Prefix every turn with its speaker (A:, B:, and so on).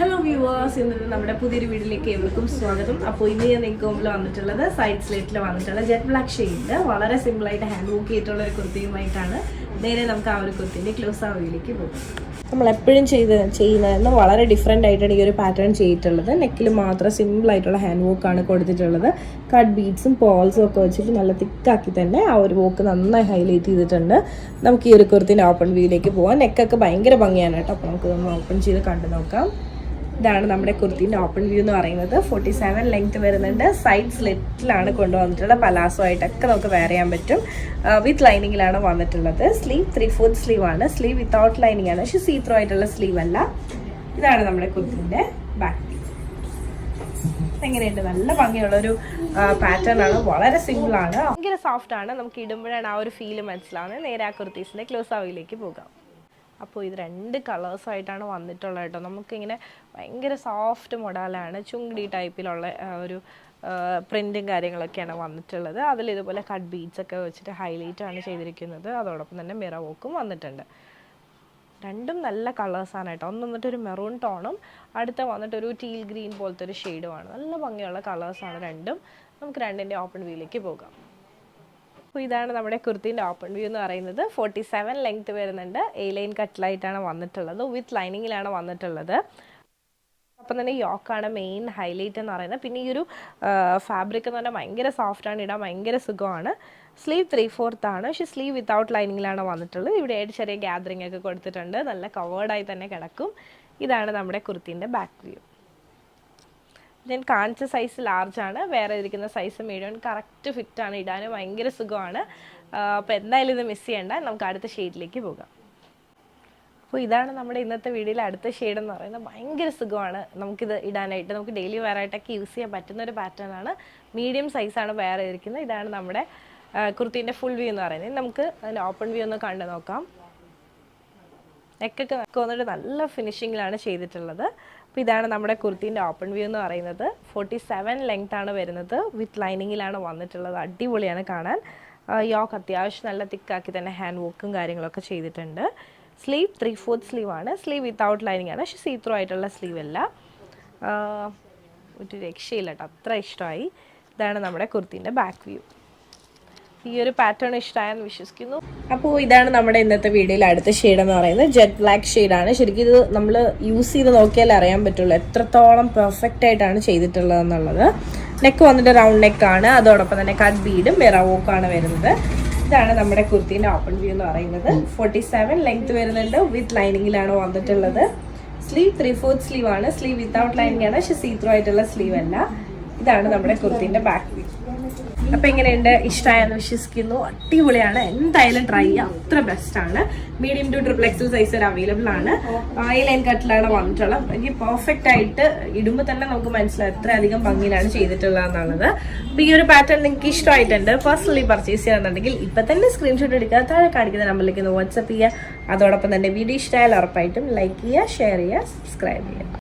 A: Hello viewers ഇന്ന് നമ്മുടെ പുതിയൊരു വീട്ടിലേക്ക് ഏവർക്കും സ്വാഗതം. അപ്പോൾ ഇന്ന് ഞാൻ നിങ്ങൾക്ക് മുമ്പിൽ വന്നിട്ടുള്ളത് സൈഡ് സ്ലേറ്റിൽ വന്നിട്ടുള്ള ജെറ്റ് ബ്ലാക്ക് ഷെയ്ഡ് വളരെ സിമ്പിളായിട്ട് ഹാൻഡ് വർക്ക് ചെയ്തിട്ടുള്ള ഒരു കുർത്തിയുമായിട്ടാണ്. നേരെ നമുക്ക് ആ ഒരു കുർത്തിന്റെ ക്ലോസ് ആ പോകും. നമ്മൾ എപ്പോഴും ചെയ്ത് ചെയ്യുന്നതെന്ന് വളരെ ഡിഫറെന്റ് ആയിട്ടാണ് ഈ ഒരു പാറ്റേൺ ചെയ്തിട്ടുള്ളത്. നെക്കിൽ മാത്രം സിമ്പിൾ ആയിട്ടുള്ള ഹാൻഡ് വർക്കാണ് കൊടുത്തിട്ടുള്ളത്. കട്ട് ബീഡ്സും പോൾസും ഒക്കെ വെച്ചിട്ട് നല്ല തിക്കാക്കി തന്നെ ആ ഒരു വോക്ക് നന്നായി ഹൈലൈറ്റ് ചെയ്തിട്ടുണ്ട്. നമുക്ക് ഈ ഒരു കുർത്തിന്റെ ഓപ്പൺ വ്യൂയിലേക്ക് പോകാം. നെക്കൊക്കെ ഭയങ്കര ഭംഗിയാണ് കേട്ടോ. അപ്പോൾ നമുക്ക് ഒന്ന് ഓപ്പൺ ചെയ്ത് കണ്ടു നോക്കാം. ഇതാണ് നമ്മുടെ കുർത്തിന്റെ ഓപ്പൺ വ്യൂ എന്ന് പറയുന്നത് ഫോർട്ടി സെവൻ ലെങ്ത് വരുന്നുണ്ട്. സൈഡ് സ്ലിറ്റിലാണ് കൊണ്ടുവന്നിട്ടുള്ളത്. പലാസോ ആയിട്ടൊക്കെ നമുക്ക് വെയർ ചെയ്യാൻ പറ്റും. വിത്ത് ലൈനിങ്ങിലാണ് വന്നിട്ടുള്ളത്. സ്ലീവ് ത്രീ ഫോർത്ത് സ്ലീവ് ആണ്. സ്ലീവ് വിത്തൗട്ട് ലൈനിങ് ആണ്. പക്ഷേ സീ ത്രോ ആയിട്ടുള്ള സ്ലീവ് അല്ല. ഇതാണ് നമ്മുടെ കുർത്തിന്റെ ബാക്ക് എങ്ങനെയുണ്ട് നല്ല ഭംഗിയുള്ള ഒരു പാറ്റേൺ ആണ്. വളരെ സിമ്പിൾ ആണ്. ഭയങ്കര സോഫ്റ്റ് ആണ്. നമുക്ക് ഇടുമ്പോഴാണ് ആ ഒരു ഫീൽ മനസ്സിലാവുന്നത്. നേരെ ആ കുർത്തീസിന്റെ ക്ലോസ് ആവിലേക്ക് പോകാം. അപ്പോൾ ഇത് രണ്ട് കളേഴ്സായിട്ടാണ് വന്നിട്ടുള്ളത് കേട്ടോ. നമുക്കിങ്ങനെ ഭയങ്കര സോഫ്റ്റ് മോഡലാണ് ചുങ്കടി ടൈപ്പിലുള്ള ഒരു പ്രിന്റും കാര്യങ്ങളൊക്കെയാണ് വന്നിട്ടുള്ളത്. അതിൽ ഇതുപോലെ കട്ട് ബീഡ്സ് ഒക്കെ വെച്ചിട്ട് ഹൈലൈറ്റ് ആണ് ചെയ്തിരിക്കുന്നത്. അതോടൊപ്പം തന്നെ മിറ വോക്കും വന്നിട്ടുണ്ട്. രണ്ടും നല്ല കളേഴ്സാണ് കേട്ടോ. ഒന്ന് വന്നിട്ട് ഒരു മെറൂൺ ടോണും അടുത്ത വന്നിട്ട് ഒരു ടീൽ ഗ്രീൻ പോലത്തെ ഒരു ഷെയ്ഡുമാണ് നല്ല ഭംഗിയുള്ള കളേഴ്സാണ് രണ്ടും. നമുക്ക് രണ്ടിന്റെ ഓപ്പൺ വീലേക്ക് പോകാം. അപ്പോൾ ഇതാണ് നമ്മുടെ കുർത്തീന്റെ ഓപ്പൺ വ്യൂ എന്ന് പറയുന്നത്. ഫോർട്ടി സെവൻ ലെങ്ത് വരുന്നുണ്ട് എ ലൈൻ കട്ടിലായിട്ടാണ് വന്നിട്ടുള്ളത്. വിത്ത് ലൈനിങ്ങിലാണ് വന്നിട്ടുള്ളത്. അപ്പം തന്നെ യോക്കാണ് മെയിൻ ഹൈലൈറ്റ് എന്ന് പറയുന്നത്. പിന്നെ ഈ ഒരു ഫാബ്രിക് എന്ന് പറഞ്ഞാൽ ഭയങ്കര സോഫ്റ്റാണ് ഇടാൻ ഭയങ്കര സുഖമാണ്. സ്ലീവ് ത്രീ ഫോർത്ത് ആണ്. പക്ഷേ സ്ലീവ് വിത്തൗട്ട് ലൈനിങ്ങിലാണ് വന്നിട്ടുള്ളത്. ഇവിടെ ആയിട്ട് ചെറിയ ഗ്യാദറിംഗ് ഒക്കെ കൊടുത്തിട്ടുണ്ട്. നല്ല കവേർഡായി തന്നെ കിടക്കും. ഇതാണ് നമ്മുടെ കുർത്തീന്റെ ബാക്ക് വ്യൂ ഞാൻ കാണിച്ച സൈസ് ആണ്. വേറെ ഇരിക്കുന്ന സൈസ് മീഡിയം കറക്റ്റ് ഫിറ്റ് ആണ്. ഇടാൻ ഭയങ്കര സുഖമാണ്. അപ്പോൾ എന്തായാലും ഇത് മിസ് ചെയ്യണ്ട. നമുക്ക് അടുത്ത ഷെയ്ഡിലേക്ക് പോകാം. അപ്പോൾ ഇതാണ് നമ്മുടെ ഇന്നത്തെ വീഡിയോയിൽ അടുത്ത ഷെയ്ഡ് എന്ന് പറയുന്നത്. ഭയങ്കര സുഖമാണ് നമുക്കിത് ഇടാനായിട്ട്. നമുക്ക് ഡെയിലി വെയറായിട്ടൊക്കെ യൂസ് ചെയ്യാൻ പറ്റുന്ന ഒരു പാറ്റേൺ ആണ്. മീഡിയം സൈസാണ് വേറെ ഇരിക്കുന്നത്. ഇതാണ് നമ്മുടെ കുർത്തീന്റെ ഫുൾ വ്യൂ എന്ന് പറയുന്നത്. നമുക്ക് അതിന്റെ ഓപ്പൺ വ്യൂ ഒന്ന് കണ്ടു നോക്കാം. നെക്കൊക്കെ നെക്ക് വന്നിട്ട് നല്ല ഫിനിഷിങ്ങിലാണ് ചെയ്തിട്ടുള്ളത്. അപ്പോൾ ഇതാണ് നമ്മുടെ കുർത്തീന്റെ ഓപ്പൺ വ്യൂ എന്ന് പറയുന്നത്. ഫോർട്ടി സെവൻ ലെങ്ത് ആണ് വരുന്നത്. വിത്ത് ലൈനിങ്ങിലാണ് വന്നിട്ടുള്ളത്. അടിപൊളിയാണ് കാണാൻ. യോക്ക് അത്യാവശ്യം നല്ല തിക്കാക്കി തന്നെ ഹാൻഡ് വർക്കും കാര്യങ്ങളൊക്കെ ചെയ്തിട്ടുണ്ട്. സ്ലീവ് ത്രീ ഫോർത്ത് സ്ലീവ് ആണ്. സ്ലീവ് വിത്തൗട്ട് ലൈനിങ് ആണ്. പക്ഷേ സീ ത്രൂ ആയിട്ടുള്ള സ്ലീവ് അല്ല. ഒരു രക്ഷയില്ല കേട്ടോ അത്ര ഇഷ്ടമായി. ഇതാണ് നമ്മുടെ കുർത്തീന്റെ ബാക്ക് വ്യൂ ഈ ഒരു പാറ്റേൺ ഇഷ്ടമായെന്ന് വിശ്വസിക്കുന്നു. അപ്പോൾ ഇതാണ് നമ്മുടെ ഇന്നത്തെ വീഡിയോയിൽ അടുത്ത ഷെയ്ഡ് എന്ന് പറയുന്നത്. ജെറ്റ് ബ്ലാക്ക് ഷെയ്ഡാണ് ശരിക്കും ഇത് നമ്മൾ യൂസ് ചെയ്ത് നോക്കിയാൽ അറിയാൻ പറ്റുള്ളൂ എത്രത്തോളം പെർഫെക്റ്റ് ആയിട്ടാണ് ചെയ്തിട്ടുള്ളതെന്നുള്ളത്. നെക്ക് വന്നിട്ട് റൗണ്ട് നെക്കാണ് അതോടൊപ്പം തന്നെ കട്ട് ബീഡും മിറവോക്കാണ് വരുന്നത്. ഇതാണ് നമ്മുടെ കുർത്തീന്റെ ഓപ്പൺ വ്യൂ എന്ന് പറയുന്നത്. ഫോർട്ടി സെവൻ ലെങ്ത് വരുന്നുണ്ട് വിത്ത് ലൈനിങ്ങിലാണ് വന്നിട്ടുള്ളത്. സ്ലീവ് ത്രീ ഫോർത്ത് സ്ലീവ് ആണ്. സ്ലീവ് വിത്തൗട്ട് ലൈനിങ് ആണ്. പക്ഷെ സീത്രോ ആയിട്ടുള്ള സ്ലീവ് അല്ല. ഇതാണ് നമ്മുടെ കുർത്തിന്റെ ബാക്ക് വ്യൂ അപ്പൊ എങ്ങനെയുണ്ട്? ഇഷ്ടമായെന്ന് വിശ്വസിക്കുന്നു. അടിപൊളിയാണ്. എന്തായാലും ട്രൈ ചെയ്യാം. അത്ര ബെസ്റ്റ് ആണ്. Medium to triple XL size വരെ അവൈലബിൾ ആണ് ഈ ലൈൻ കട്ടിലാണ് വന്നിട്ടുള്ളത്. എനിക്ക് പെർഫെക്റ്റ് ആയിട്ട് ഇടുമ്പോൾ തന്നെ നമുക്ക് മനസ്സിലായി അത്രയധികം ഭംഗിയിലാണ് ചെയ്തിട്ടുള്ളത് എന്നുള്ളത് അപ്പൊ ഈ ഒരു പാറ്റേൺ നിങ്ങൾക്ക് ഇഷ്ടമായിട്ടുണ്ട്. പേഴ്സണലി പർച്ചേസ് ചെയ്യാന്നുണ്ടെങ്കിൽ ഇപ്പൊ തന്നെ സ്ക്രീൻഷോട്ട് എടുക്കുക. താഴെ കാണിക്കുന്ന നമ്പറിലേക്ക് ഒന്ന് വാട്സപ്പ് ചെയ്യുക. അതോടൊപ്പം തന്നെ വീഡിയോ ഇഷ്ടമായാലും ഉറപ്പായിട്ടും ലൈക്ക് ചെയ്യുക ഷെയർ ചെയ്യുക സബ്സ്ക്രൈബ് ചെയ്യുക.